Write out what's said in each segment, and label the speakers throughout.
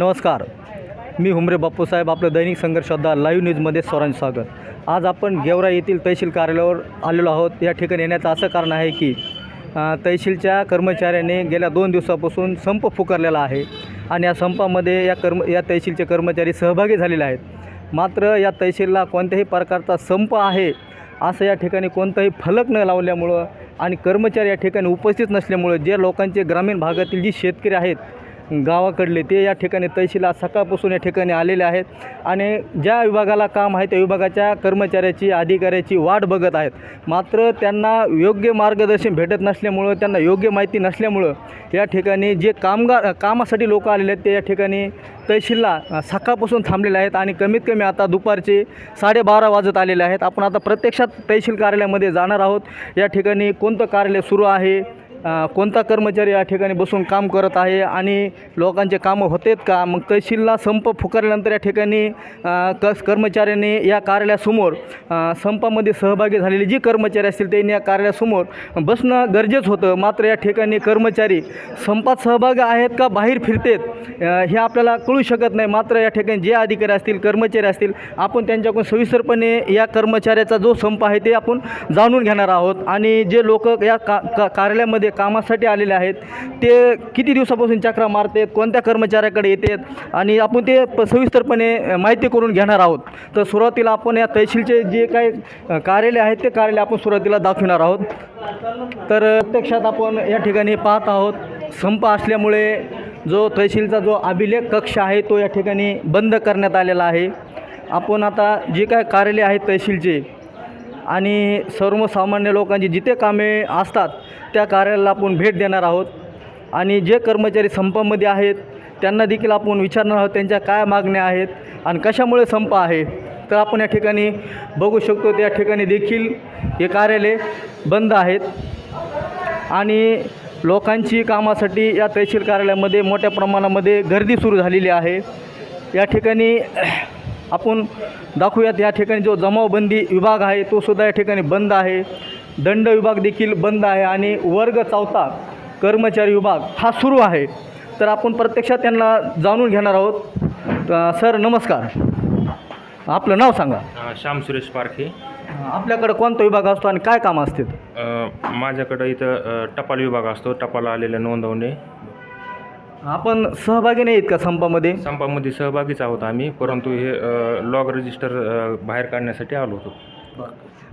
Speaker 1: नमस्कार. मी हुमरे बाप्पूसाहेब आपलं दैनिक संघर्षदा लाईव्ह न्यूजमध्ये स्वरांज स्वागत. आज आपण गेवरा येथील तहसील कार्यालयावर आलेलो आहोत. या ठिकाणी येण्याचं असं कारण आहे की तहसीलच्या कर्मचाऱ्याने गेल्या दोन दिवसापासून संप पुकारलेला आहे आणि या संपामध्ये या कर्म या तहसीलचे कर्मचारी सहभागी झालेले आहेत. मात्र या तहसीलला कोणत्याही प्रकारचा संप आहे असं या ठिकाणी कोणताही फलक न लावल्यामुळं आणि कर्मचारी या ठिकाणी उपस्थित नसल्यामुळं जे लोकांचे ग्रामीण भागातील जी शेतकरी आहेत गावाकडले ते या ठिकाणी तहसीलला सकाळपासून या ठिकाणी आलेले आहेत. आणि ज्या विभागाला काम आहे त्या विभागाच्या कर्मचाऱ्याची अधिकाऱ्याची वाट बघत आहेत. मात्र त्यांना योग्य मार्गदर्शन भेटत नसल्यामुळं त्यांना योग्य माहिती नसल्यामुळं या ठिकाणी जे कामगार कामासाठी लोक आलेले आहेत ते या ठिकाणी तहसीलला सकाळपासून थांबलेले आहेत आणि कमीत कमी आता दुपारचे साडेबारा वाजत आलेले आहेत. आपण आता प्रत्यक्षात तहसील कार्यालयामध्ये जाणार आहोत. या ठिकाणी कोणतं कार्यालय सुरू आहे? कोणता कर्मचारी या ठिकाणी बसून काम करत आहे आणि लोकांचे कामं होतेत का? मग तहसीलला संप फुकारल्यानंतर या ठिकाणी कस कर्मचाऱ्यांनी या कार्यालयासमोर संपामध्ये सहभागी झालेले जी कर्मचारी असतील त्यांनी या कार्यालयासमोर बसणं गरजेचं होतं. मात्र या ठिकाणी कर्मचारी संपात सहभागी आहेत का बाहेर फिरतेत हे आपल्याला कळू शकत नाही. मात्र या ठिकाणी जे अधिकारी असतील कर्मचारी असतील आपण त्यांच्याकडून सविस्तरपणे या कर्मचाऱ्याचा जो संप आहे ते आपण जाणून घेणार आहोत. आणि जे लोक या का का कामासाठी आलेले आहेत. ते किती दिवसापासून चक्रा मारतात कोणत्या कर्मचाऱ्याकडे येतात आणि आपण ते प सविस्तरपणे माहिती करून घेणार आहोत. तर सुरुवातीला आपण या तहसीलचे जे काही कार्यालय आहेत ते कार्यालय आपण सुरुवातीला दाखवणार आहोत. तर प्रत्यक्षात आपण या ठिकाणी पाहत आहोत संप असल्यामुळे जो तहसीलचा जो अभिलेख कक्ष आहे तो या ठिकाणी बंद करण्यात आलेला आहे. आपण आता जे काय कार्यालय आहेत तहसीलचे आणि सर्वसामान्य लोकांची जिथे कामे असतात त्या कार्यालयाला आपण भेट देणार आहोत. आणि जे कर्मचारी संपामध्ये आहेत त्यांना देखील आपण विचारणार आहोत त्यांच्या काय मागण्या आहेत आणि कशामुळे संप आहे. तर आपण या ठिकाणी बघू शकतो त्या ठिकाणी देखील हे कार्यालय बंद आहेत. आणि लोकांची कामासाठी या तहसील कार्यालयामध्ये मोठ्या प्रमाणामध्ये गर्दी सुरू झालेली आहे. या ठिकाणी आपण दाखवूयात या ठिकाणी जो जमावबंदी विभाग आहे तो सुद्धा या ठिकाणी बंद आहे. दंड विभाग देखील बंद आहे आणि वर्ग चौथा कर्मचारी विभाग हा सुरू आहे. तर आपण प्रत्यक्षात त्यांना जाणून घेणार आहोत. सर नमस्कार. आपलं नाव सांगा.
Speaker 2: श्याम सुरेश पारखे.
Speaker 1: आपल्याकडं कोणता विभाग असतो आणि काय कामं असतात?
Speaker 2: माझ्याकडं इथं टपाल विभाग असतो. टपाल आलेल्या नोंदवणे.
Speaker 1: आपण सहभागी नाही आहेत का संपामध्ये?
Speaker 2: संपामध्ये सहभागीच आहोत आम्ही परंतु हे लॉग रजिस्टर बाहेर काढण्यासाठी आलो होतो.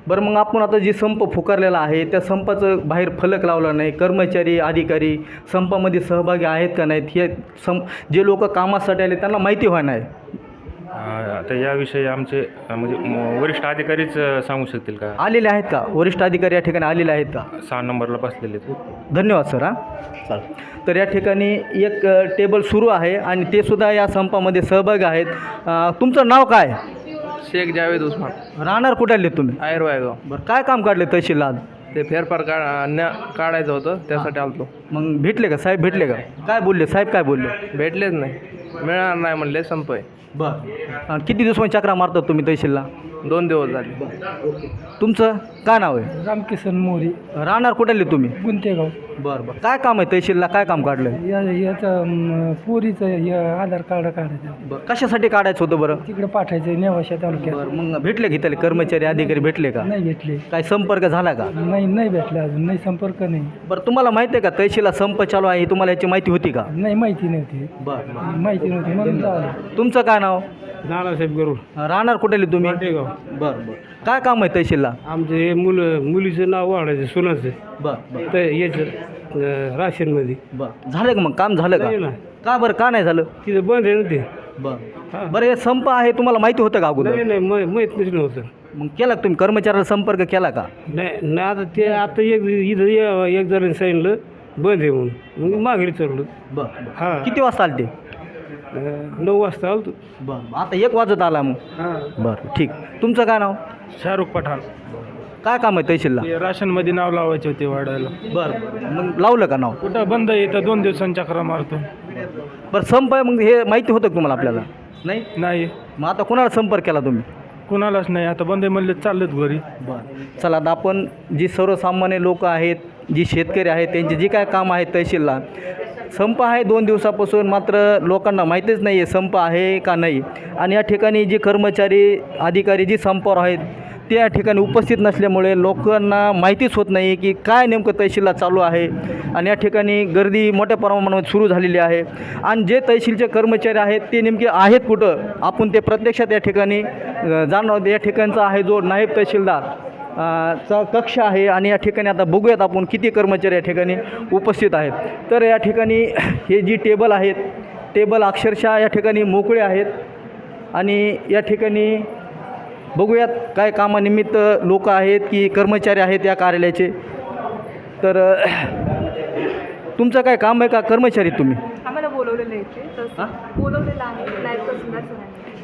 Speaker 1: बरं. मग आपण आता जे संप फुकारलेला आहे त्या संपाचं बाहेर फलक लावला नाही कर्मचारी अधिकारी संपामध्ये सहभागी आहेत का नाहीत हे सं जे लोक कामासाठी आले त्यांना माहिती व्हाय नाही?
Speaker 2: आता याविषयी आमचे म्हणजे वरिष्ठ अधिकारीच सांगू शकतील का?
Speaker 1: आलेले आहेत का? वरिष्ठ अधिकारी या ठिकाणी आलेले आहेत का?
Speaker 2: सहा नंबरला बसलेले आहेत.
Speaker 1: धन्यवाद सर हां. चालेल. तर या ठिकाणी एक टेबल सुरू आहे आणि ते सुद्धा या संपामध्ये सहभागी आहेत. तुमचं नाव काय?
Speaker 3: शेख जावेद उस्मान.
Speaker 1: राहणार कुठे आले तुम्ही?
Speaker 3: आयुर्वायगाव
Speaker 1: बरं काय काम काढले तहसील आज?
Speaker 3: ते फेरफार काढ न्या- काढायचं होतं त्यासाठी आलतो.
Speaker 1: मग भेटले का? साहेब भेटले का? काय बोलले? साहेब काय बोलले?
Speaker 3: भेटलेच नाही. मिळणार नाही म्हणले संपय.
Speaker 1: बरं. किती दिवसांनी चक्रा मारतात तुम्ही तहसीलला?
Speaker 3: दोन दिवस झाले.
Speaker 1: तुमचं काय नाव आहे?
Speaker 4: रामकिसन मोरी.
Speaker 1: राहणार कुठले तुम्ही?
Speaker 4: गुंतेगाव.
Speaker 1: बरं बरं. काय काम आहे तहसीलला? काय काम काढलं
Speaker 4: या याचं म, पोरीचं हे आधार कार्ड काढायचं.
Speaker 1: बरं. कशासाठी काढायचं होतं बरं?
Speaker 4: तिकडे पाठायचं नेवाशा तालुक्यात.
Speaker 1: बरं मग भेटले की त्याला कर्मचारी अधिकारी भेटले का?
Speaker 4: नाही भेटले.
Speaker 1: काय संपर्क झाला का?
Speaker 4: नाही नाही भेटले अजून नाही संपर्क नाही.
Speaker 1: बरं तुम्हाला माहिती आहे का तहसीलला संप चालू आहे तुम्हाला याची माहिती होती का?
Speaker 4: नाही माहिती नव्हती.
Speaker 1: बरं
Speaker 4: माहिती नव्हती म्हणून
Speaker 1: तुमचं काय नाव?
Speaker 4: नानासाहेब गरुड.
Speaker 1: राहणार कुठले तुम्ही? बरं बरं. काय काम आहे तहसीलला?
Speaker 4: आमचं हे मुलं मुलीचं नाव वाढायचं सुनाचं
Speaker 1: बरं बरं.
Speaker 4: तर याचं राशनमध्ये.
Speaker 1: बरं. झालं का मग? काम झालं
Speaker 4: नाही
Speaker 1: का
Speaker 4: ना.
Speaker 1: का बरं? का नाही झालं?
Speaker 4: तिथं बंद आहे ना ते.
Speaker 1: बरं. बरं हे संप आहे तुम्हाला माहिती होतं का अगोदर?
Speaker 4: नाही नाही मा- माहीत नव्हतं
Speaker 1: मग केला का तुम्ही? कर्मचाऱ्याला संपर्क केला का?
Speaker 4: नाही नाही आता ते आता एक इथं ये- एक जणांनी सांगितलं बंद आहे म्हणून. मग माघारी चढलो.
Speaker 1: बरं
Speaker 4: हां.
Speaker 1: किती वाजता आले ते
Speaker 4: अं, नऊ वाजता आलो तू
Speaker 1: बरं. आता एक वाजत आला मग.
Speaker 4: हां.
Speaker 1: बरं ठीक. तुमचं काय नाव?
Speaker 4: शाहरुख पठाण.
Speaker 1: काय काम आहे तहसीलला?
Speaker 4: ते राशनमध्ये नाव लावायचे होते वाढायला.
Speaker 1: बरं मग लावलं का नाव?
Speaker 4: कुठं बंद आहे तर दोन दिवसांच्या चक्रा मारतो.
Speaker 1: बरं संप आहे मग हे माहिती होतं का तुम्हाला आपल्याला? नाही?
Speaker 4: नाही.
Speaker 1: मग आता कोणाला संपर्क केला तुम्ही?
Speaker 4: कुणालाच नाही. आता बंद आहे म्हणले चाललेत घरी.
Speaker 1: बरं. चला आता आपण जी सर्वसामान्य लोक आहेत जी शेतकरी आहेत त्यांची जी काय काम आहेत तहसीलला संप आहे दोन दिवसापासून मात्र लोकांना माहितीच नाही आहे संप आहे का नाही. आणि या ठिकाणी जे कर्मचारी अधिकारी जी संपावर आहेत ते या ठिकाणी उपस्थित नसल्यामुळे लोकांना माहितीच होत नाही की काय नेमकं तहसीलला चालू आहे. आणि या ठिकाणी गर्दी मोठ्या प्रमाणात सुरू झालेली आहे. आणि जे तहसीलचे कर्मचारी आहेत ते नेमके आहेत कुठं? आपण ते प्रत्यक्षात या ठिकाणी अ, या ठिकाणचा आहे जो नायब तहसीलदार. चा कक्ष आहे आणि या ठिकाणी आता बघूयात आपण किती कर्मचारी या ठिकाणी उपस्थित आहेत. तर या ठिकाणी हे जी टेबल आहेत टेबल अक्षरशः या ठिकाणी मोकळे आहेत आणि या ठिकाणी बघूयात काय कामानिमित्त लोक आहेत की कर्मचारी आहेत या कार्यालयाचे. तर तुमचं काय काम आहे का कर्मचारी तुम्ही?
Speaker 5: आम्हाला बोलवलेलं आहे? बोलवलेलं आहे.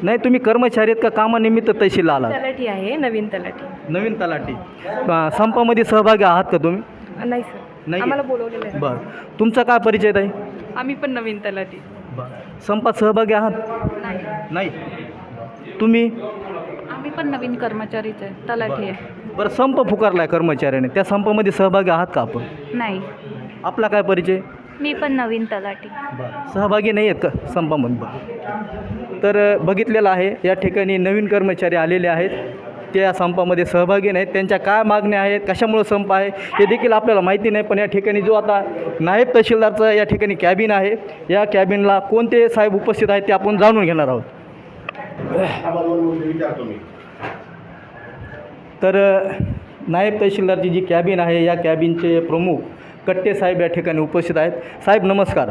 Speaker 1: नाही तुम्ही कर्मचारी आहेत का? कामानिमित्त तहसीलला आला
Speaker 5: तलाठी आहे नवीन तलाठी.
Speaker 1: नवीन तलाठी. अ, संपामध्ये सहभागी आहात का तुम्ही?
Speaker 5: नाही सर.
Speaker 1: नाही.
Speaker 5: आम्हाला बोलवलेलं आहे
Speaker 1: बरं. तुमचा काय परिचय आहे
Speaker 5: आम्ही पण नवीन तलाठी.
Speaker 1: बरं. संपात सहभागी आहात?
Speaker 5: नाही.
Speaker 1: नाही. तुम्ही?
Speaker 5: आम्ही पण नवीन कर्मचारीच आहे तलाठी आहे.
Speaker 1: बरं. संप पुकारला आहे कर्मचाऱ्याने. त्या संपामध्ये सहभागी आहात का आपण?
Speaker 5: नाही.
Speaker 1: आपला काय परिचय?
Speaker 5: मी पण नवीन तलाठी.
Speaker 1: सहभागी नाही आहेत का संपामध्ये बरं. तर बघितलेलं आहे. या ठिकाणी नवीन कर्मचारी आलेले आहेत. ते या संपामध्ये सहभागी नाहीत. त्यांच्या काय मागण्या आहेत? कशामुळं संप आहे? हे देखील आपल्याला माहिती नाही. पण या ठिकाणी जो आता नायब तहसीलदारचं या ठिकाणी कॅबिन आहे या कॅबिनला कोणते साहेब उपस्थित आहेत ते आपण जाणून घेणार आहोत. तर नायब तहसीलदारची जी कॅबिन आहे या कॅबिनचे प्रमुख कट्टे साहेब या ठिकाणी उपस्थित आहेत. साहेब नमस्कार.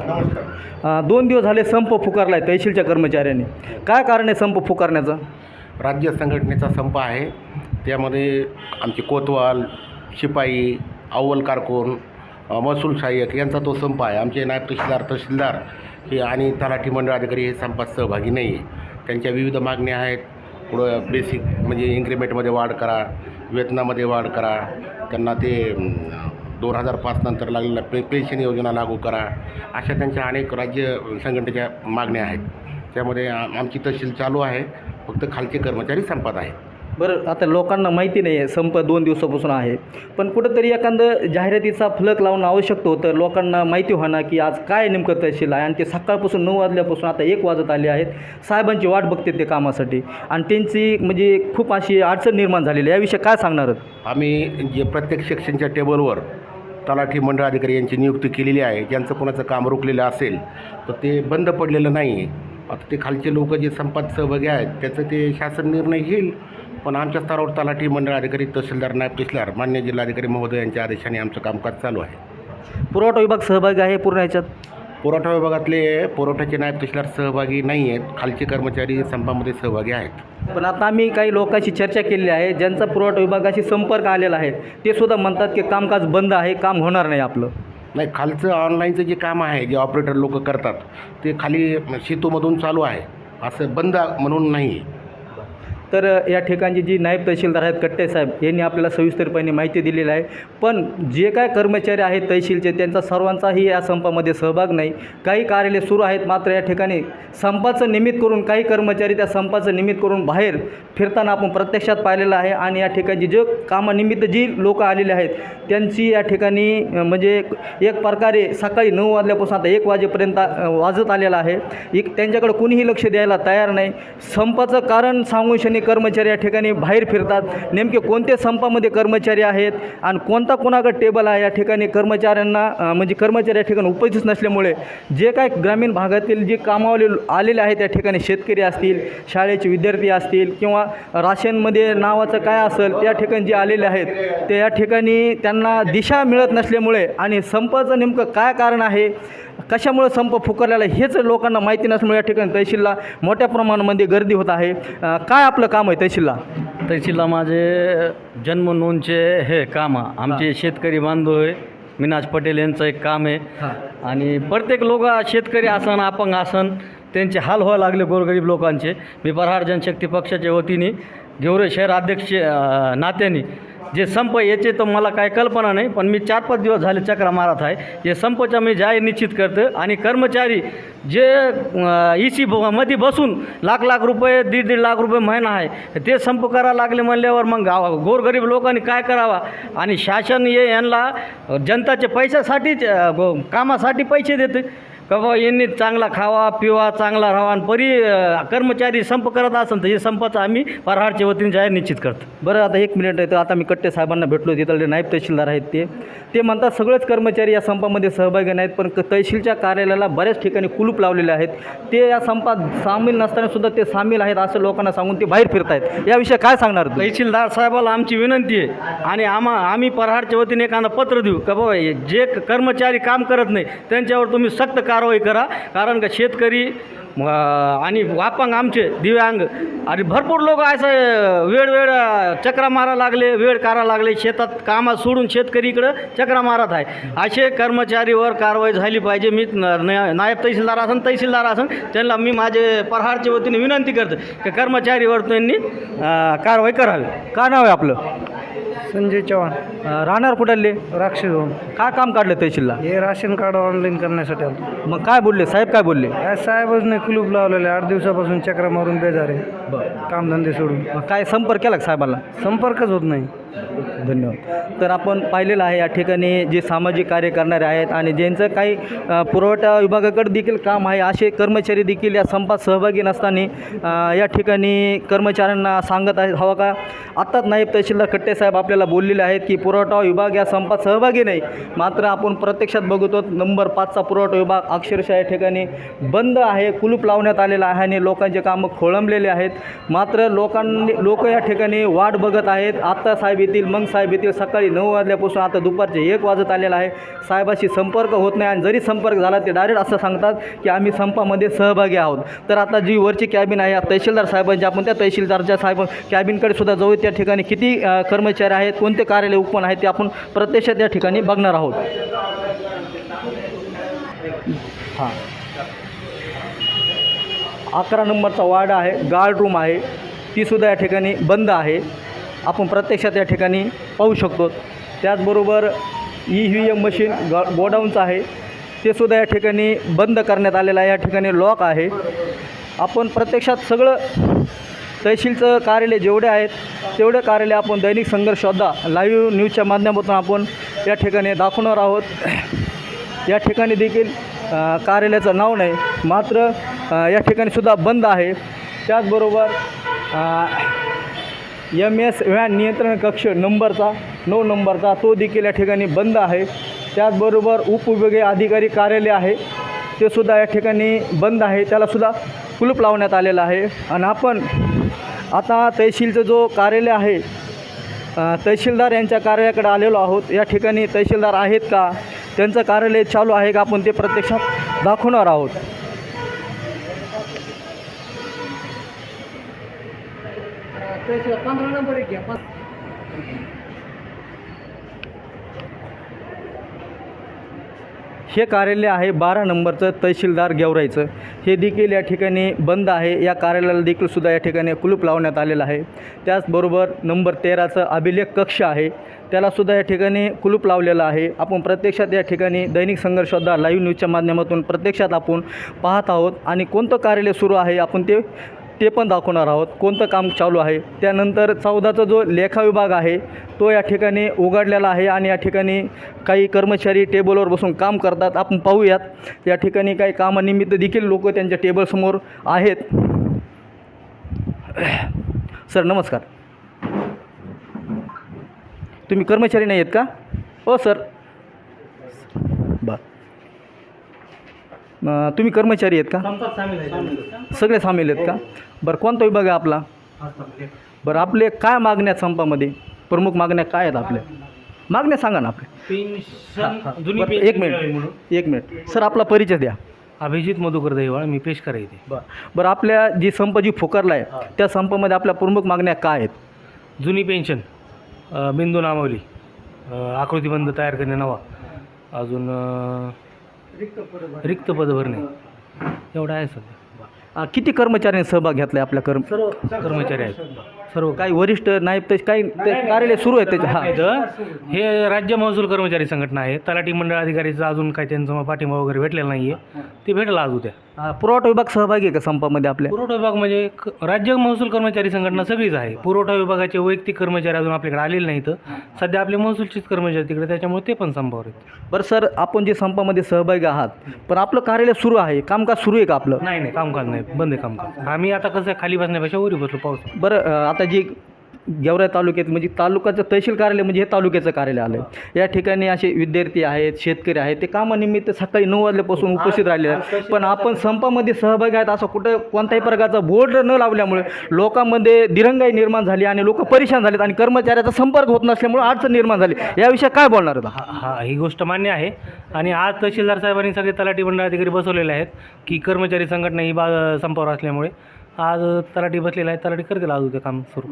Speaker 1: दोन दिवस झाले संप पुकारला आहे तहसीलच्या कर्मचाऱ्यांनी. काय कारण आहे संप पुकारण्याचं?
Speaker 6: राज्य संघटनेचा संप आहे. त्यामध्ये आमचे कोतवाल शिपाई अव्वल कारकून महसूल सहाय्यक यांचा तो संप आहे. आमचे नायब तहसीलदार तहसीलदार हे आणि तलाठी मंडळ अधिकारी हे संपात सहभागी नाही आहे. त्यांच्या विविध मागण्या आहेत. पुढं बेसिक म्हणजे इन्क्रिमेंटमध्ये वाढ करा वेतनामध्ये वाढ करा. त्यांना ते दोन हजार पाच नंतर लागलेल्या पे पेन्शन योजना लागू करा. अशा त्यांच्या अनेक राज्य संघटनेच्या मागण्या आहेत. त्यामध्ये आमची तहसील चालू आहे. फक्त खालचे कर्मचारी संपात आहे
Speaker 1: बरं आता लोकांना माहिती नाही आहे. संप दोन दिवसापासून आहे. पण कुठंतरी एखादं जाहिरातीचा फलक लावणं आवश्यक होतं लोकांना माहिती होणार की आज काय नेमकं तहसील आहे. आणि ते सकाळपासून नऊ वाजल्यापासून आता एक वाजत आले आहेत. साहेबांची वाट बघते ते कामासाठी. आणि त्यांची म्हणजे खूप अशी अडचण निर्माण झालेली आहे. याविषयी काय सांगणार आहात?
Speaker 6: आम्ही जे प्रत्येक सेक्शनच्या टेबलवर तलाठी मंडळ अधिकारी यांची नियुक्ती केलेली आहे. ज्यांचं कोणाचं काम रोखलेलं असेल तर ते बंद पडलेलं नाही. आहे आता ते खालचे लोक जे संपात सहभागी आहेत त्याचं ते शासन निर्णय घेईल. पण आमच्या स्तरावर तलाठी मंडळ अधिकारी तहसीलदार नायब तहसीलदार मान्य जिल्हाधिकारी महोदय यांच्या आदेशाने आमचं कामकाज चालू आहे.
Speaker 1: पुरवठा विभाग सहभागी आहे पूर्ण ह्याच्यात
Speaker 6: पुरवठा विभागातले पुरवठ्याचे नायब तहसीलदार सहभागी नाही आहेत. खालचे कर्मचारी संपामध्ये सहभागी आहेत.
Speaker 1: पण आता आम्ही काही लोकांशी चर्चा केलेली आहे. ज्यांचा पुरवठा विभागाशी संपर्क आलेला आहे ते सुद्धा म्हणतात की कामकाज बंद आहे काम होणार नाही आपलं.
Speaker 6: नाही खालचं ऑनलाईनचं जे काम आहे जे ऑपरेटर लोक करतात ते खाली सेतूमधून चालू आहे. असं बंद म्हणून नाही. आहे
Speaker 1: तर या ठिकाणची जी नायब तहसीलदार आहेत कट्टे साहेब यांनी आपल्याला सविस्तरपणे माहिती दिलेली आहे. पण जे काय कर्मचारी आहेत तहसीलचे त्यांचा सर्वांचाही या संपामध्ये सहभाग नाही. काही कार्यालय सुरू आहेत मात्र या ठिकाणी संपाचं निमित्त करून काही कर्मचारी त्या संपाचं निमित्त करून बाहेर फिरताना आपण प्रत्यक्षात पाहिलेलं आहे. आणि या ठिकाणी जे कामानिमित्त जी लोक आलेले आहेत त्यांची या ठिकाणी म्हणजे एक प्रकारे सकाळी नऊ वाजल्यापासून आता एक वाजेपर्यंत वाजत आलेला आहे. एक त्यांच्याकडे कुणीही लक्ष द्यायला तयार नाही. संपाचं कारण सांगून शनी कर्मचारी या ठिकाणी बाहेर फिरतात. नेमके कोणते संपामध्ये कर्मचारी आहेत आणि कोणता कोणाकडे टेबल आहे या ठिकाणी कर्मचाऱ्यांना म्हणजे कर्मचारी या ठिकाणी उपस्थित नसल्यामुळे जे काय ग्रामीण भागातील जे कामावले आलेले आहेत त्या ठिकाणी शेतकरी असतील शाळेचे विद्यार्थी असतील किंवा राशनमध्ये नावाचं काय असेल त्या ठिकाणी जे आलेले आहेत ते या ठिकाणी त्यांना दिशा मिळत नसल्यामुळे आणि संपाचं नेमकं काय कारण आहे कशामुळे संप फुकरलेला हेच लोकांना माहिती नसल्यामुळे या ठिकाणी तहसीलला मोठ्या प्रमाणामध्ये गर्दी होत आहे. काय आपलं काम आहे तहसीलला?
Speaker 7: तहसीलला माझे जन्म नोंदचे हे काम. आमचे शेतकरी बांधव आहे. मिनाज पटेल यांचं एक काम आहे. आणि प्रत्येक लोक शेतकरी आसन अपंग आसन त्यांचे हाल व्हायला लागले गोरगरीब लोकांचे. मी प्रहार जनशक्ती पक्षाच्या वतीने गेवरे शहर अध्यक्ष नात्याने. जे संप याचे तर मला काय कल्पना नाही पण मी चार पाच दिवस झाले चक्रा मारत आहे. हे संपच्या मी जाहीर निश्चित करतो आणि कर्मचारी जे ई सी मध्ये बसून लाख लाख रुपये दीड दीड लाख रुपये महिना आहे ते संप करायला लागले म्हणल्यावर मग गाव गोरगरीब लोकांनी काय करावा? आणि शासन हे यांना जनताचे पैशासाठीच कामासाठी पैसे देते का बाबा यांनी चांगला खावा पिवा चांगला राहावा आणि परी कर्मचारी संप करत असेल तर हे संपाचं आम्ही परहारच्या वतीने जाहीर निश्चित करतो.
Speaker 1: बरं आता एक मिनिट आहे तर आता मी कट्टे साहेबांना भेटलो तिथले नायब तहसीलदार आहेत ते ते म्हणतात सगळेच कर्मचारी या संपामध्ये सहभागी नाहीत पण तहसीलच्या कार्यालयाला बऱ्याच ठिकाणी कुलूप लावलेले आहेत. ते या संपात सामील नसताना सुद्धा ते सामील आहेत असं लोकांना सांगून ते बाहेर फिरत आहेत याविषयी काय सांगणार
Speaker 7: तहसीलदार साहेबाला आमची विनंती आहे आणि आम्हा आम्ही परहारच्या वतीने एखादं पत्र देऊ. का बाबा हे जे कर्मचारी काम करत नाही त्यांच्यावर तुम्ही सक्त कारवाई करा. कारण का शेतकरी आणि वापंग आमचे दिव्यांग. आणि भरपूर लोक असं वेळ वेळ चक्रा मारा लागले वेळ कारा लागले शेतात कामात सोडून शेतकरी इकडं चक्रा मारत आहे. असे कर्मचारीवर कारवाई झाली पाहिजे. मी नायब तहसीलदार असन तहसीलदार असन त्यांना मी माझे प्रहारच्या वतीने विनंती करतो की कर्मचारीवर त्यांनी कारवाई करावी.
Speaker 1: का नाव आहे आपलं?
Speaker 4: संजय चव्हाण.
Speaker 1: राहणार कुठले
Speaker 4: राक्षस होऊन.
Speaker 1: काय काम काढलं तहसीलला?
Speaker 4: हे राशन कार्ड ऑनलाईन करण्यासाठी आलो
Speaker 1: मग काय बोलले? साहेब काय बोलले?
Speaker 4: काय साहेबच नाही कुलूप लावलेले आठ दिवसापासून चक्रा मारून बेजार आहे. कामधंदे सोडून.
Speaker 1: मग काय संपर्क केला का साहेबांना
Speaker 4: संपर्कच होत नाही.
Speaker 1: धन्यवाद. तर आपण पाहिलेलं आहे या ठिकाणी जे सामाजिक कार्य करणारे आहेत आणि ज्यांचं काही पुरवठा विभागाकडे देखील काम आहे असे कर्मचारी देखील या संपात सहभागी नसताना या ठिकाणी कर्मचाऱ्यांना सांगत आहेत. हवा का? आत्ताच नाही तहसीलदार कट्टे साहेब आपल्याला बोललेले आहेत की पुरवठा विभाग या संपात सहभागी नाही. मात्र आपण प्रत्यक्षात बघतो नंबर पाचचा पुरवठा विभाग अक्षरशः या ठिकाणी बंद आहे कुलूप लावण्यात आलेला आहे आणि लोकांचे कामं खोळंबलेले आहेत. मात्र लोकांनी लोक या ठिकाणी वाट बघत आहेत. आत्ता साहेब येतील मग साहेब येतील सकाळी नऊ वाजल्यापासून आता दुपारचे एक वाजत आलेला आहे. साहेबाशी संपर्क होत नाही आणि जरी संपर्क झाला ते डायरेक्ट असं सांगतात की आम्ही संपामध्ये सहभागी आहोत. तर आता जी वरची कॅबिन आहे तहसीलदार साहेबांची आपण त्या तहसीलदारच्या साहेब कॅबिनकडे सुद्धा जाऊ त्या ठिकाणी किती कर्मचारी आहेत कोणते कार्यालय उपन आहेत ते आपण प्रत्यक्षात या ठिकाणी बघणार आहोत. हां. अकरा नंबरचा वार्ड आहे गार्ड रूम आहे. तीसुद्धा या ठिकाणी बंद आहे. आपण प्रत्यक्षात या ठिकाणी पाहू शकतो. त्याचबरोबर ई व्ही एम मशीन ग गोडाऊनचं आहे. ते सुद्धा या ठिकाणी बंद करण्यात आलेलं आहे. या ठिकाणी लॉक आहे. आपण प्रत्यक्षात सगळं तहसीलचं कार्यालय जेवढे आहेत तेवढे कार्यालय आपण दैनिक संघर्ष लाईव्ह न्यूजच्या माध्यमातून आपण या ठिकाणी दाखवणार आहोत. या ठिकाणी देखील कार्यालयाचं नाव नाही मात्र या ठिकाणी सुद्धा बंद आहे. त्याचबरोबर एम एस व्हॅन नियंत्रण कक्ष नंबरचा नऊ नंबरचा तो देखील या ठिकाणी बंद आहे. त्याचबरोबर उपविभागीय अधिकारी कार्यालय आहे. ते सुद्धा या ठिकाणी बंद आहे. त्यालासुद्धा कुलूप लावण्यात आलेलं आहे. आणि आपण आता तहसीलचं जो कार्यालय आहे तहसीलदार यांच्या कार्यालयाकडे आलेलो आहोत. या ठिकाणी तहसीलदार आहेत का? त्यांचं कार्यालय चालू आहे का? आपण ते प्रत्यक्षात दाखवणार आहोत. हे कार्यालय आहे बारा नंबरचं तहसीलदार गेवरायचं हे देखील या ठिकाणी बंद आहे. या कार्यालयाला देखील सुद्धा या ठिकाणी कुलूप लावण्यात आलेलं आहे. त्याचबरोबर नंबर तेराचं अभिलेख कक्ष आहे. त्यालासुद्धा या ठिकाणी कुलूप लावलेलं आहे. आपण प्रत्यक्षात या ठिकाणी दैनिक संघर्षोद्धा लाईव्ह न्यूजच्या माध्यमातून प्रत्यक्षात आपण पाहत आहोत. आणि कोणतं कार्यालय सुरू आहे? आपण ते ते पण दाखवणार आहोत. कोणतं काम चालू आहे? त्यानंतर चौदाचा जो लेखा विभाग आहे तो या ठिकाणी उघडलेला आहे आणि या ठिकाणी काही कर्मचारी टेबलवर बसून काम करतात. आपण पाहूयात या ठिकाणी काही कामानिमित्त देखील लोक त्यांच्या टेबलसमोर आहेत. सर नमस्कार. तुम्ही कर्मचारी नाही आहेत का? हो सर. बरं. तुम्ही कर्मचारी आहेत का? सगळे सामील आहेत का? बरं कोणता विभाग आहे आपला? बरं आपले काय मागण्या आहेत संपामध्ये? प्रमुख मागण्या काय आहेत आपल्या? मागण्या सांगा ना आपल्या. बरं, एक मिनिट. एक मिनिट. सर आपला परिचय द्या.
Speaker 4: अभिजित मधुकर दहिवाळ मी पेश करायचे
Speaker 1: बरं. बरं आपल्या जी संप जी फुकारला आहे त्या संपामध्ये आपल्या प्रमुख मागण्या काय आहेत?
Speaker 4: जुनी पेन्शन अ, बिंदू नामावली अ, आकृतीबंध तयार करणे नवा अजून अ, रिक्त पद भरणे. एवढं आहे सध्या.
Speaker 1: अं, किती कर्मचाऱ्यांनी सहभाग घेतला आहे आपल्या कर्म
Speaker 4: सर्व कर्मचारी आहेत? सर्व
Speaker 1: काही वरिष्ठ नाईब तसे काही ते कार्यालय सुरू आहे त्याचे हां.
Speaker 4: हे राज्य महसूल कर्मचारी संघटना आहे. तलाठी मंडळ अधिकारीचा अजून काही त्यांचा पाठिंबा वगैरे भेटलेला नाही आहे ते भेटेल आज उद्या
Speaker 1: पुरवठा विभाग सहभागी आहे का संपामध्ये आपल्या?
Speaker 4: पुरवठा विभाग म्हणजे क- राज्य महसूल कर्मचारी संघटना सगळीच आहे. पुरवठा विभागाचे वैयक्तिक कर्मचारी अजून आपल्याकडे आलेले नाहीत. सध्या आपले महसूलचेच कर्मचारी तिकडे त्याच्यामुळे ते पण संपावर आहेत.
Speaker 1: बरं सर आपण जे संपामध्ये सहभागी आहात पण आपलं कार्यालय सुरू आहे. कामकाज सुरू आहे का आपलं?
Speaker 4: नाही नाही कामकाज नाही. बंद आहे कामकाज. आम्ही आता कसं आहे, खाली बसण्यापेक्षा वरी बसलो पाऊस.
Speaker 1: बरं अं, आता जी गेवराई तालुक्यात म्हणजे तालुक्याचं तहसील कार्यालय म्हणजे हे तालुक्याचं कार्यालय आलं. आहे या ठिकाणी असे विद्यार्थी आहेत शेतकरी आहेत ते कामानिमित्त सकाळी नऊ वाजल्यापासून उपस्थित राहिलेले आहेत. पण आपण संपामध्ये सहभागी आहेत असं कुठं कोणत्याही प्रकारचा बोर्ड न लावल्यामुळे लोकांमध्ये दिरंगाई निर्माण झाली आणि लोक परेशान झालेत आणि कर्मचाऱ्याचा संपर्क होत नसल्यामुळे अडचण निर्माण झाली. याविषयी काय बोलणार होता
Speaker 4: हा हा ही गोष्ट मान्य आहे. आणि आज तहसीलदार साहेबांनी सगळे तलाठी मंडळ अधिकारी बसवलेले आहेत की कर्मचारी संघटना ही बा संपावर असल्यामुळे आज तलाठी बसलेला आहे तलाठी करतील आज उद्या काम सुरू.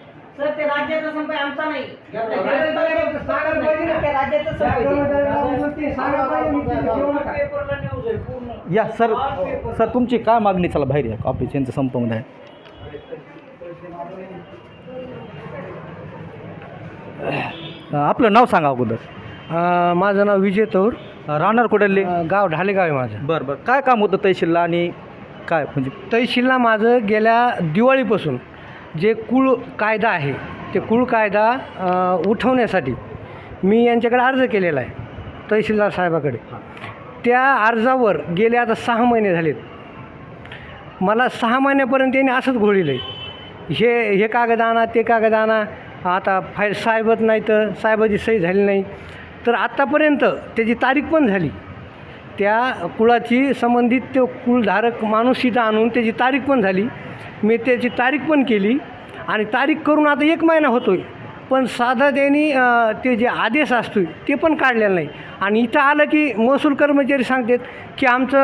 Speaker 1: सर
Speaker 8: ते राज्याचा आमचा नाही. ते राज्याचा संप आहे.
Speaker 1: या सर सर तुमची काय मागणी चला बाहेर या ऑफिस यांचं संपामध्ये आहे अं, आपलं नाव सांगा अगोदर.
Speaker 4: माझं नाव विजय तौर
Speaker 1: अं, राहणार कुठले
Speaker 4: गाव ढालेगाव आहे माझं.
Speaker 1: बरं बरं. काय काम होतं तहसीलला आणि काय म्हणजे
Speaker 4: तहसीलला माझं गेल्या दिवाळीपासून जे कुळ कायदा आहे ते कुळ कायदा उठवण्यासाठी मी यांच्याकडे अर्ज केलेला आहे तहसीलदार साहेबाकडे. त्या अर्जावर गेले आता सहा महिने झालेत. मला सहा महिन्यापर्यंत यांनी असंच घोळीलं आहे हे हे कागद आणा ते कागद आणा. आता फाईल साहेबच नाही तर साहेबाची सही झाली नाही. तर आत्तापर्यंत त्याची तारीख पण झाली. त्या कुळाची संबंधित तो कुळधारक माणूस इथं आणून त्याची तारीख पण झाली. मी त्याची तारीख पण केली. आणि तारीख करून आता एक महिना होतो आहे पण साधा त्यांनी ते जे आदेश असतो ते पण काढलेलं नाही. आणि इथं आलं की महसूल कर्मचारी सांगतात की आमचं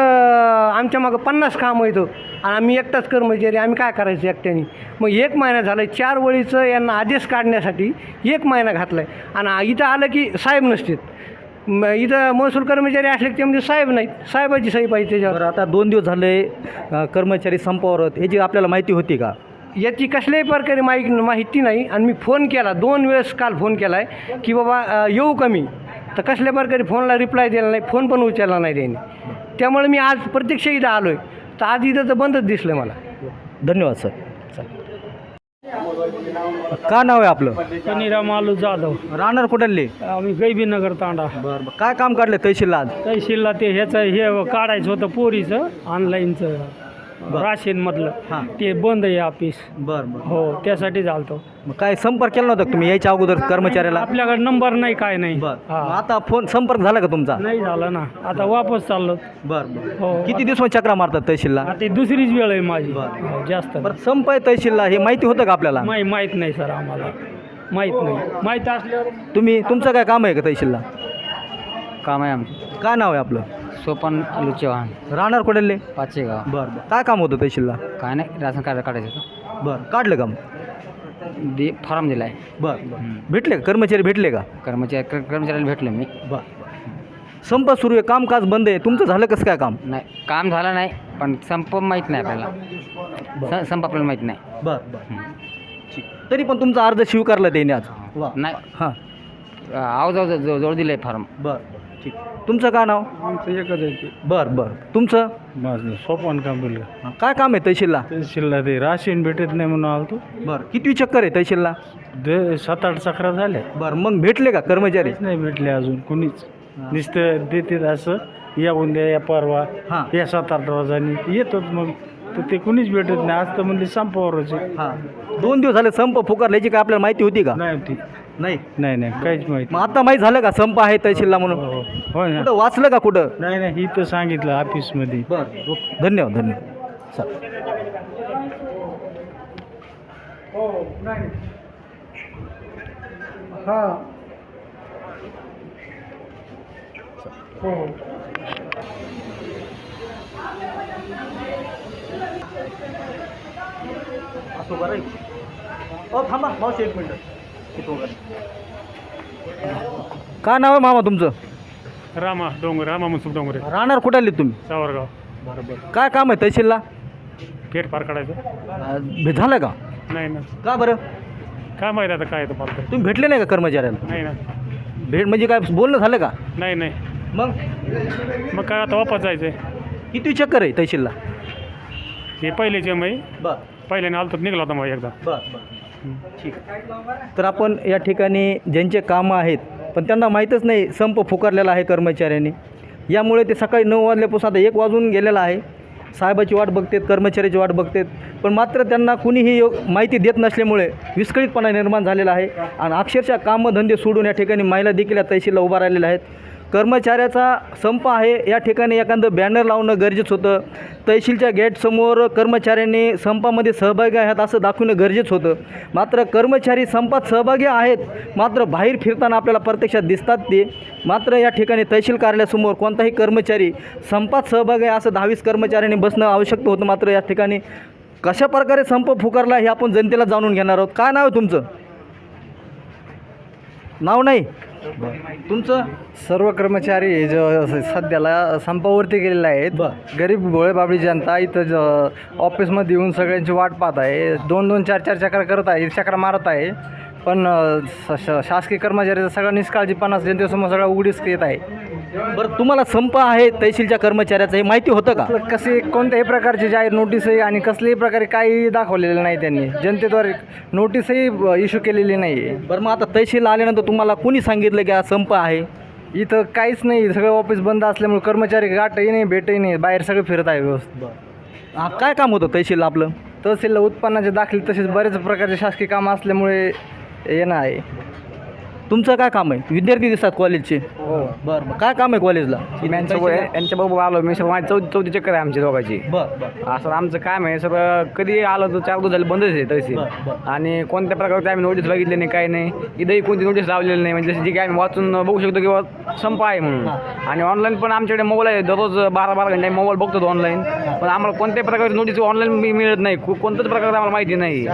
Speaker 4: आमच्या मागं पन्नास कामं येतं आणि आम्ही एकटाच कर्मचारी आम्ही काय करायचं एकट्याने? मग एक महिना झाला आहे चार वळीचं यांना आदेश काढण्यासाठी एक महिना घातला आहे आणि इथं आलं की साहेब नसतात. म इथं महसूल कर्मचारी असले की त्यामध्ये साहेब नाहीत. साहेबाची सही पाहिजे त्याच्यावर.
Speaker 1: बरं आता दोन दिवस झाले अं, कर्मचारी संपावर आहेत. ह्याची आपल्याला माहिती होती का?
Speaker 4: याची कसल्याही प्रकारे माहिती माहिती नाही. आणि मी फोन केला. दोन वेळेस काल फोन केला आहे की बाबा अ, येऊ का मी? तर कसल्या प्रकारे फोनला रिप्लाय दिला नाही फोन पण उचलला नाही त्यांनी. त्यामुळे मी आज प्रत्यक्ष इथं आलो आहे तर आज इथं तर बंदच दिसलं मला.
Speaker 1: धन्यवाद सर. का नाव आहे आपलं?
Speaker 4: शनिराम आलू जाधव.
Speaker 1: राहणार कुठले?
Speaker 4: आम्ही गैबीनगर तांडा.
Speaker 1: बरं बरं. काय काम काढलं तहसीलला आज?
Speaker 4: तहसीलला ते ह्याचं हे काढायचं होतं पोरीचं ऑनलाईनचं राशीनमधलं
Speaker 1: हां.
Speaker 4: ते बंद आहे ऑफिस.
Speaker 1: बरं बरं.
Speaker 4: हो त्यासाठी चालतो.
Speaker 1: मग काय संपर्क केला नव्हता का तुम्ही यायच्या अगोदर कर्मचाऱ्याला?
Speaker 4: आपल्याकडे नंबर नाही काय नाही.
Speaker 1: बरं.
Speaker 4: हा.
Speaker 1: आता फोन संपर्क झाला का तुमचा?
Speaker 4: नाही झालं ना. आता वापस चाललो.
Speaker 1: बरं बरं.
Speaker 4: हो.
Speaker 1: किती दिवस चक्रा मारतात तहसीलला?
Speaker 4: आता ही दुसरीच वेळ आहे माझी.
Speaker 1: बरं.
Speaker 4: हो, जास्त
Speaker 1: बरं संप आहे तहसीलला हे माहिती होतं का आपल्याला?
Speaker 4: माही माहीत नाही सर आम्हाला. माहीत नाही. माहीत असल्यावर
Speaker 1: तुम्ही तुमचं काय काम आहे का तहसीलला?
Speaker 7: काम आहे आमचं.
Speaker 1: काय नाव आहे आपलं?
Speaker 7: सोपन आलू चव्हाण
Speaker 1: राहणार कुठले?
Speaker 7: पाचेगाव
Speaker 1: बरं बरं. काय काम होतं तहसीलला
Speaker 7: काय नाही राशन कार्ड काढायचं होतं.
Speaker 1: बरं काढलं का मग?
Speaker 7: दे फॉर्म दिला आहे
Speaker 1: बरं. बरं भेटले का? कर्मचारी भेटले का?
Speaker 7: कर्मचारी कर- कर्मचाऱ्याला भेटलो मी.
Speaker 1: बरं संप सुरू आहे कामकाज बंद आहे. तुमचं झालं कसं काय काम?
Speaker 7: नाही काम झालं नाही पण संप माहीत नाही आपल्याला. स- संप आपल्याला माहीत नाही.
Speaker 1: बरं बरं. ठीक. तरी पण तुमचा अर्ज स्वीकारला त्याने आज. वा.
Speaker 7: नाही.
Speaker 1: हां.
Speaker 7: आवाज आवाज जो- जोड दिलं आहे फॉर्म
Speaker 1: बरं. ठीक. तुमचं काय नाव?
Speaker 4: आमचं एकच आहे
Speaker 1: बरं बरं. तुमचं?
Speaker 4: माझं सोपान काम बोललं
Speaker 1: हां, काय काम आहे तहसीलला?
Speaker 4: तहसीलला ते राशीन भेटत नाही म्हणून आलतो.
Speaker 1: बरं. किती चक्कर आहे तहसीलला?
Speaker 4: दे सात आठ चक्रा झाल्या
Speaker 1: बरं मग भेटले का कर्मचारी?
Speaker 4: नाही भेटले अजून कोणीच. नुसतं देते असं या उद्या या परवा
Speaker 1: हां.
Speaker 4: या सात आठ रोजांनी. येतो मग. तर ते कोणीच भेटत नाही. आज तर म्हणजे संपावरच आहे.
Speaker 1: हां. दोन दिवस झाले संप फुकारला याची काय आपल्याला माहिती होती का?
Speaker 4: नाही ती
Speaker 1: नाही?
Speaker 9: नाही नाही काहीच माहिती
Speaker 1: मग आता माहीत झालं का? संप आहे तहसीलला म्हणून?
Speaker 9: हो ना.
Speaker 1: कुठं? वाचलं का कुठं?
Speaker 9: नाही नाही इथं सांगितलं ऑफिसमध्ये.
Speaker 1: बरं धन्यवाद धन्यवाद. चालेल असं बरं आहे. हो थांबा मावशी एक मिनटं. काय नाव आहे मामा तुमचं?
Speaker 10: रामा डोंगर रामा मनसुख डोंगरे.
Speaker 1: राहणार कुठं आले तुम्ही?
Speaker 10: सावरगाव.
Speaker 1: काय काम आहे तहसीलला?
Speaker 10: पेट पार काढायचं.
Speaker 1: अं, झालं का?
Speaker 10: नाही ना.
Speaker 1: का बरं?
Speaker 10: काय माहिती आता काय येतं तर.
Speaker 1: तुम्ही भेटले नाही का कर्मचाऱ्याला?
Speaker 10: नाही ना.
Speaker 1: भेट म्हणजे काय बोलणं झालं का?
Speaker 10: नाही नाही.
Speaker 1: मग?
Speaker 10: मग काय आता वापस जायचं
Speaker 1: किती चक्कर आहे तहसीलला?
Speaker 10: हे पहिलेचे मग.
Speaker 1: बर.
Speaker 10: पहिल्याने आलं तर निघाला होता मग एकदा.
Speaker 1: बर. ठीक. तर आपण या ठिकाणी ज्यांचे कामं आहेत पण त्यांना माहीतच नाही संप फुकारलेला आहे कर्मचाऱ्यांनी. यामुळे ते सकाळी नऊ वाजल्यापासून आता एक वाजून गेलेला आहे. साहेबाची वाट बघतात कर्मचाऱ्याची वाट बघतात पण मात्र त्यांना कुणीही योग माहिती देत नसल्यामुळे विस्कळीतपणा निर्माण झालेला आहे. आणि अक्षरशः कामधंदे सोडून या ठिकाणी महिला देखील या तहसीलला उभा राहिलेल्या आहेत. कर्मचाऱ्याचा संप आहे. या ठिकाणी एखादं बॅनर लावणं गरजेचं होतं. तहसीलच्या गेटसमोर कर्मचाऱ्यांनी संपामध्ये सहभागी आहेत असं दाखवणं गरजेचं होतं. मात्र कर्मचारी संपात सहभागी आहेत. मात्र बाहेर फिरताना आपल्याला प्रत्यक्षात दिसतात ते. मात्र या ठिकाणी तहसील कार्यालयासमोर कोणताही कर्मचारी संपात सहभागी आहे असं दहावीस कर्मचाऱ्यांनी बसणं आवश्यक होतं. मात्र या ठिकाणी कशा प्रकारे संप फुकारला हे आपण जनतेला जाणून घेणार आहोत. काय नाव आहे तुमचं? नाव नाही? तुमचं?
Speaker 11: सर्व कर्मचारी हे जो सध्याला संपावरती गेलेले आहेत. गरीब भोळेबाबडी जनता इथं ज ऑफिसमध्ये येऊन सगळ्यांची वाट पाहत आहे. दोन दोन चार चार चक्र करत आहे चक्र मारत आहे. पण श- शासकीय कर्मचाऱ्याचा सगळा निष्काळजीपणा जनतेसमोर सगळा उघडीस येत आहे.
Speaker 1: बरं तुम्हाला संप आहे तहसीलच्या कर्मचाऱ्याचं हे माहिती होतं का?
Speaker 11: कसे कोणत्याही प्रकारची जाहीर नोटीसही आणि कसल्याही प्रकारे काही दाखवलेलं नाही त्यांनी. जनतेद्वारे नोटीसही इश्यू केलेली नाही आहे
Speaker 1: बरं मग आता तहसील आल्यानंतर तुम्हाला कोणी सांगितलं की हा संप आहे?
Speaker 11: इथं काहीच नाही सगळं ऑफिस बंद असल्यामुळे कर्मचारी गाठही नाही भेटही नाही बाहेर सगळं फिरत आहे व्यवस्थित.
Speaker 1: हा, काय काम होतं तहसीलला आपलं?
Speaker 11: तहसीलला उत्पन्नाचे दाखले तसेच बरेच प्रकारचे शासकीय कामं असल्यामुळे येणं आहे.
Speaker 1: तुमचं काय काम आहे? विद्यार्थी दिसतात कॉलेजचे
Speaker 11: हो.
Speaker 1: बरं बरं. काय काम आहे कॉलेजला
Speaker 11: यांच्या बरोबर आलो. मी सगळं माझी चौथी चौथी चक्कर आहे आमची दोघांची.
Speaker 1: बरं बरं.
Speaker 11: असं आमचं काम आहे. सगळं कधी आलं तर चार दिवस झाले बंदच आहे तहसील आणि कोणत्या प्रकारचे आम्ही नोटीस बघितले नाही काही नाही. इथंही कोणती नोटीस लावलेली नाही. म्हणजे जशी जी काही आम्ही वाचून बघू शकतो किंवा संप आहे म्हणून. आणि ऑनलाईन पण आमच्याकडे मोबाईल आहे. दररोज बारा बारा घंटे मोबाईल बघतो ऑनलाईन पण आम्हाला कोणत्याही प्रकारची नोटीस ऑनलाईन मिळत नाही. को- कोणत्याच प्रकारचं आम्हाला माहिती नाही.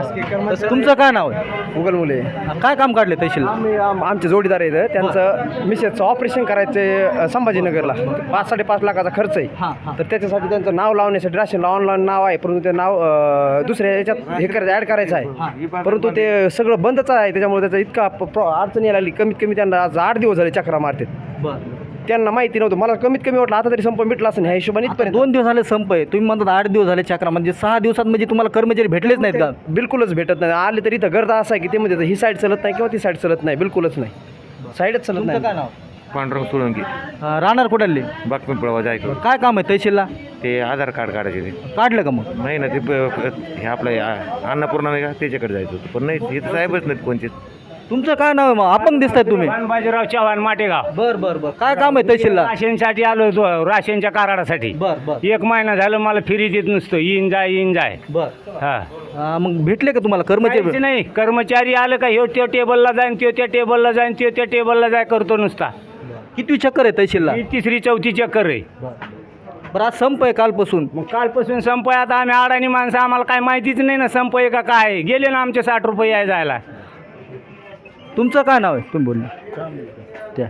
Speaker 1: तुमचं काय नाव आहे?
Speaker 11: गुगल मुले.
Speaker 1: काय काम काढले
Speaker 11: आम्ही आम- आमचे जोडीदार आहेत. त्यांचं मिसेसचं ऑपरेशन करायचे संभाजीनगरला. पाच साडेपाच लाखाचा खर्च आहे.
Speaker 1: हां.
Speaker 11: तर त्याच्यासाठी त्यांचं नाव लावण्यासाठी राशनला ऑनलाईन नाव आहे. परंतु ते नाव अ, दुसऱ्या याच्यात हे करायचं ॲड करायचं आहे. परंतु ते सगळं बंदच आहे. त्याच्यामुळे त्याचा इतका प- प्र- अडचण यायला लागली. कमीत कमी त्यांना आज आठ दिवस झाले चक्रा मारतात. त्यांना माहिती नव्हतं. मला कमीत कमी वाटलं आता तरी संप मिटला असं ह्या हिशोबाने
Speaker 1: आता
Speaker 11: इथपर्यंत.
Speaker 1: दोन दिवस झाले संप आहे. तुम्ही म्हणतात आठ दिवस झाले चक्रा. म्हणजे सहा दिवसात म्हणजे तुम्हाला कर्मचारी भेटलेच नाहीत का?
Speaker 11: बिलकुलच भेटत नाही. आले तरी इथं गर्दा असा आहे की ते म्हणजे ही साईड चलत नाही किंवा ती साईड चलत नाही. बिलकुलच नाही. साईडच चलत
Speaker 1: तुमचं
Speaker 11: नाही.
Speaker 1: काय नाव?
Speaker 12: पांडुरंग सोळंकी.
Speaker 1: अं, राहणार कुठले
Speaker 12: बातमी पळवा जायचं
Speaker 1: काय काम आहे तहसीलला?
Speaker 12: ते आधार कार्ड काढायचे ते.
Speaker 1: काढलं का मग?
Speaker 12: नाही ना ते प- प- हे आपलं हे आ- अन्नपूर्णा नाही का? त्याच्याकडे जायचं होतं. पण नाही हे तर साहेबच नाहीत कोणतेच
Speaker 1: तुमचं काय नाव आहे मग? आपण दिसताय तुम्ही.
Speaker 10: बाजीराव चव्हाण माटेगाव.
Speaker 1: बर बर बर. काय काम आहे तहसीलला?
Speaker 10: राशनसाठी आलो होतो राशनच्या करारासाठी.
Speaker 1: बर बर.
Speaker 10: एक महिना झालं मला फिरी देत नसतं. येईन जाय येईन जाय.
Speaker 1: बर.
Speaker 10: हा.
Speaker 1: मग भेटले का तुम्हाला
Speaker 10: काहीच
Speaker 1: कर्मचारी
Speaker 10: नाही. कर्मचारी आलं का ह्यो त्या टेबलला जाईन त्यो त्या टेबलला जाईन त्यो त्या टेबलला जाय करतो नुसता.
Speaker 1: किती चक्कर आहे तहसीलला?
Speaker 10: ही तिसरी चौथी चक्कर आहे.
Speaker 1: बरं. आज संप आहे कालपासून.
Speaker 10: मग कालपासून संप आहे. आता आम्ही अडाणी माणसं आम्हाला काय माहितीच नाही ना संप आहे का काय. गेले ना आमचे साठ रुपये याय जायला
Speaker 1: तुमचं काय नाव आहे? तुम्ही बोलले. त्या.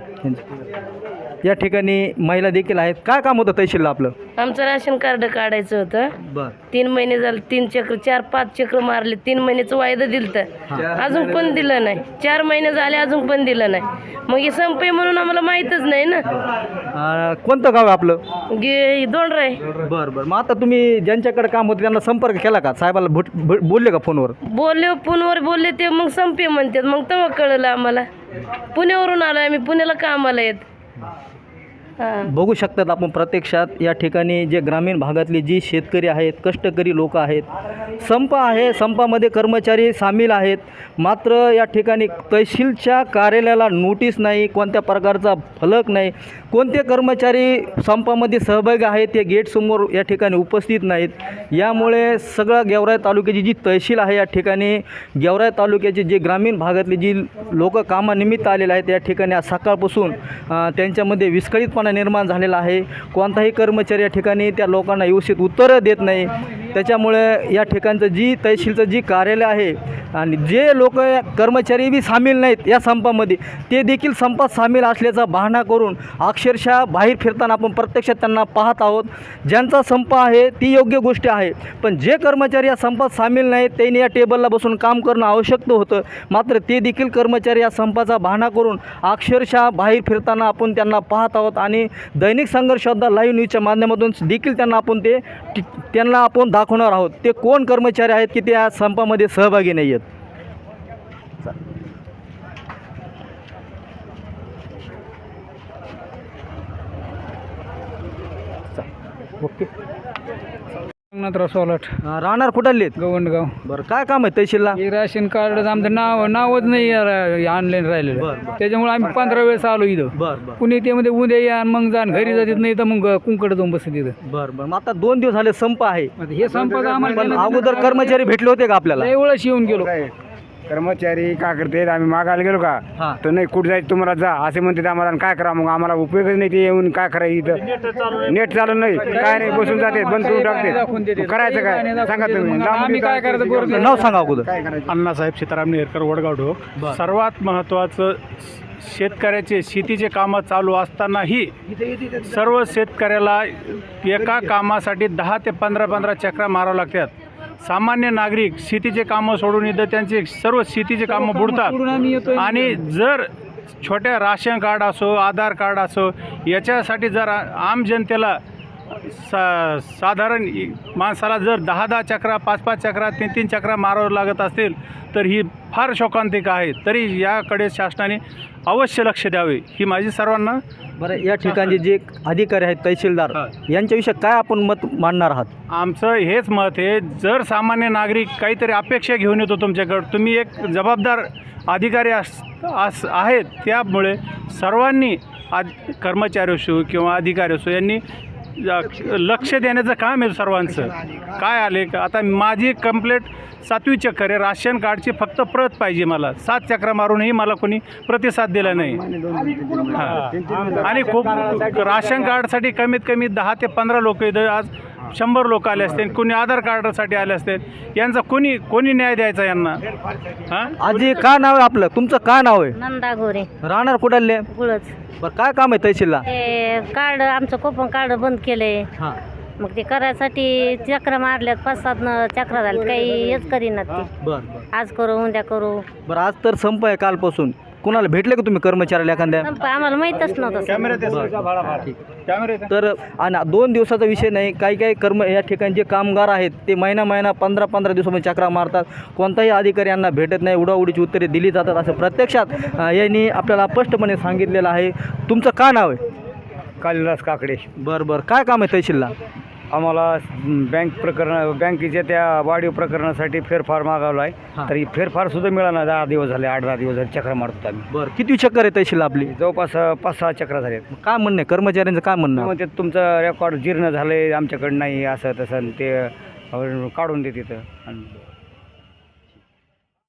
Speaker 1: या ठिकाणी महिला देखील आहेत. काय काम होतं तहसीलला आपलं?
Speaker 13: आमचं राशन कार्ड काढायचं होतं.
Speaker 1: बर.
Speaker 13: तीन महिने झाले तीन चक्र चार पाच चक्र मारले. तीन महिन्याचं वायदा दिलं तर अजून पण दिलं नाही. चार महिने झाले अजून पण दिलं नाही. मग हे संपे म्हणून आम्हाला माहीतच नाही ना.
Speaker 1: अं, कोणतं गाव आहे आपलं?
Speaker 13: गे दोन राय
Speaker 1: बरं बरं. मग आता तुम्ही ज्यांच्याकडे काम होतं त्यांना संपर्क केला का? साहेबाला भेट बोलले का फोनवर?
Speaker 13: बोलले फोनवर बोलले ते मग संपे म्हणतात. मग तेव्हा कळलं आम्हाला. पुण्यावरून आलो आम्ही. पुण्याला कामाला येत.
Speaker 1: बघू शकतात आपण प्रत्यक्षात या ठिकाणी जे ग्रामीण भागातली जी शेतकरी आहेत कष्टकरी लोक आहेत. संप आहे संपामध्ये कर्मचारी सामील आहेत. मात्र या ठिकाणी तहसीलच्या कार्यालयाला नोटीस नाही कोणत्या प्रकारचा फलक नाही. कोणते कर्मचारी संपामध्ये सहभागी आहेत ते गेटसमोर या ठिकाणी उपस्थित नाहीत? यामुळे सगळं गेवराय तालुक्याची जी तहसील आहे या ठिकाणी गेवराय तालुक्याचे जे ग्रामीण भागातले जी लोक कामानिमित्त आलेले आहेत या ठिकाणी आज सकाळपासून त्यांच्यामध्ये विस्कळीतपणा निर्माण झालेला आहे. कोणताही कर्मचारी या ठिकाणी त्या लोकांना व्यवस्थित उत्तरं देत नाही. त्याच्यामुळे या ठिकाणचं जी तहसीलचं जी कार्यालय आहे आणि जे लोक कर्मचारी बी सामील नाहीत या संपामध्ये ते देखील संपात सामील असल्याचा बहाणा करून अक्षरशः बाहेर फिरताना आपण प्रत्यक्षात त्यांना पाहत आहोत. ज्यांचा संप आहे ती योग्य गोष्ट आहे. पण जे कर्मचारी या संपात सामील नाहीत त्यांनी या टेबलला बसून काम करणं आवश्यक होतं. मात्र ते देखील कर्मचारी या संपाचा बहाणा करून अक्षरशः बाहेर फिरताना आपण त्यांना पाहत आहोत आणि दैनिक संघर्ष लाईव्ह न्यूजच्या माध्यमातून देखील त्यांना आपण ते त्यांना आपण दाखवणार आहोत. ते कोण कर्मचारी आहेत की ते या संपामध्ये सहभागी नाही आहेत? ओके.
Speaker 10: रंगनाथराव सोलाट.
Speaker 1: अं, राहणार कुठाले
Speaker 10: गवंडगाव.
Speaker 1: बरं काय काम आहे तहसीलला?
Speaker 10: हे राशन कार्ड आमचं नाव नावच नाही ऑनलाईन राहिलेलं.
Speaker 1: बरं.
Speaker 10: त्याच्यामुळे आम्ही पंधरा वेळेस आलो इथं.
Speaker 1: बरं बरं.
Speaker 10: कुणी ते मध्ये उद्या या आणि मग जा घरी जातात नाही तर मग कुंकड जाऊन बसत तिथं
Speaker 1: बरं बरं. मग आता दोन दिवस झाले संप आहे.
Speaker 10: आता हे संपत आम्हाला
Speaker 1: पण अगोदर कर्मचारी भेटले होते का आपल्याला?
Speaker 10: लय वेळेस येऊन गेलो.
Speaker 14: कर्मचारी काय करते आम्ही मागायला गेलो
Speaker 1: हा.
Speaker 14: का तर नाही कुठे जायचं? तुम्हाला जा असे म्हणते आम्हाला. आणि काय करा मग? आम्हाला उपयोगच नाही ते येऊन काय करायचं इथं? नेट चालू नाही. काय नाही बसून जाते बंद करून टाकते. मग करायचं काय? सांगा तुम्ही.
Speaker 10: आम्ही काय करायचं?
Speaker 1: नाव सांगा अगोदर.
Speaker 14: काय करायचं?
Speaker 15: अण्णासाहेब सीताराम नेरकर वडगाव ढोक सर्वात महत्त्वाचं शेतकऱ्याचे शेतीचे कामं चालू असतानाही सर्व शेतकऱ्याला एका कामासाठी दहा ते पंधरा पंधरा चक्रा मारावं लागतात. सामान्य नागरिक शेतीचे कामं सोडून इथं त्यांचे सर्व शेतीचे कामं. बुडतात आणि जर छोट्या राशन कार्ड असो आधार कार्ड असो याच्यासाठी जर आम जनतेला सा साधारण माणसाला जर दहा दहा चक्रा पाच पाच चक्रा तीन तीन चक्रा मारावं लागत असतील तर ही फार शोकांतिक आहे तरी याकडे शासनाने अवश्य लक्ष द्यावे ही माझी सर्वांना
Speaker 1: बरं या ठिकाणचे जे अधिकारी आहेत तहसीलदार. यांच्याविषयी काय आपण मत मांडणार आहात
Speaker 15: आमचं हेच मत आहे जर सामान्य नागरिक काहीतरी अपेक्षा घेऊन येतो तुमच्याकडं तुम्ही एक जबाबदार अधिकारी अस अस आहेत त्यामुळे सर्वांनी आज कर्मचारी असो किंवा अधिकारी असो यांनी लक्ष देण्याचं काम आहे सर्वांचं. काय आले? का आता माझी कंप्लेंट सातवी चक्कर आहे. राशन कार्डची फक्त प्रत पाहिजे मला. सात चक्र मारूनही मला कोणी प्रतिसाद दिला नाही. हां. आणि खूप राशन कार्डसाठी कमीत कमी दहा ते पंधरा लोक इथं आज शंभर लोक आले असतील कोणी आधार कार्डासाठी आले असतील यांचा कोणी कोणी न्याय द्यायचा यांना? हां?
Speaker 1: आजी काय नाव आहे आपलं? तुमचं काय नाव आहे?
Speaker 13: नंदा गोरे
Speaker 1: राहणार कुठाले?
Speaker 13: गुळच.
Speaker 1: बरं काय काम आहे तहसीलला?
Speaker 13: ते कार्ड आमचं कोपन कार्ड बंद केले
Speaker 1: हां.
Speaker 13: मग ते करायसाठी चक्र मारल्यात पाच सात न चक्र झाले काही हेच करीनात ते.
Speaker 1: बरं बरं.
Speaker 13: आज करू उद्या करू.
Speaker 1: बरं आज तर संप आहे कालपासून. कुणाला भेटले का तुम्ही कर्मचाऱ्याला एखाद्या?
Speaker 13: आम्हाला माहीतच नव्हतं
Speaker 15: कॅमेरे
Speaker 1: तर आणि दोन दिवसाचा विषय नाही. काही काही कर्म या ठिकाणी जे कामगार आहेत ते महिना महिना पंधरा पंधरा दिवसामध्ये चक्रा मारतात. कोणताही अधिकारी यांना भेटत नाही. उडाउडीची उत्तरे दिली जातात असं प्रत्यक्षात अं, यांनी आपल्याला स्पष्टपणे सांगितलेलं आहे. तुमचं काय नाव आहे?
Speaker 14: कालिदास काकडे.
Speaker 1: बरं बरं. काय काम आहे तहसीलला?
Speaker 14: आम्हाला बँक प्रकरण बँकेच्या त्या वाढीव प्रकरणासाठी फेरफार मागवला
Speaker 1: हा.
Speaker 14: आहे तरी फेरफार सुद्धा मिळाला दहा दिवस झाले आठ दहा दिवस झाले चक्र मारतो आम्ही.
Speaker 1: बरं किती चक्कर आहे तहसीलला आपली?
Speaker 14: जवळपास पाच सहा चक्र झालेत
Speaker 1: काय म्हणणं आहे? कर्मचाऱ्यांचं काय म्हणणं? आहे?
Speaker 14: म्हणते तुमचं रेकॉर्ड जीर्ण झालं आहे आमच्याकडं नाही असं तसं आणि ते अं, काढून दे तिथं. आणि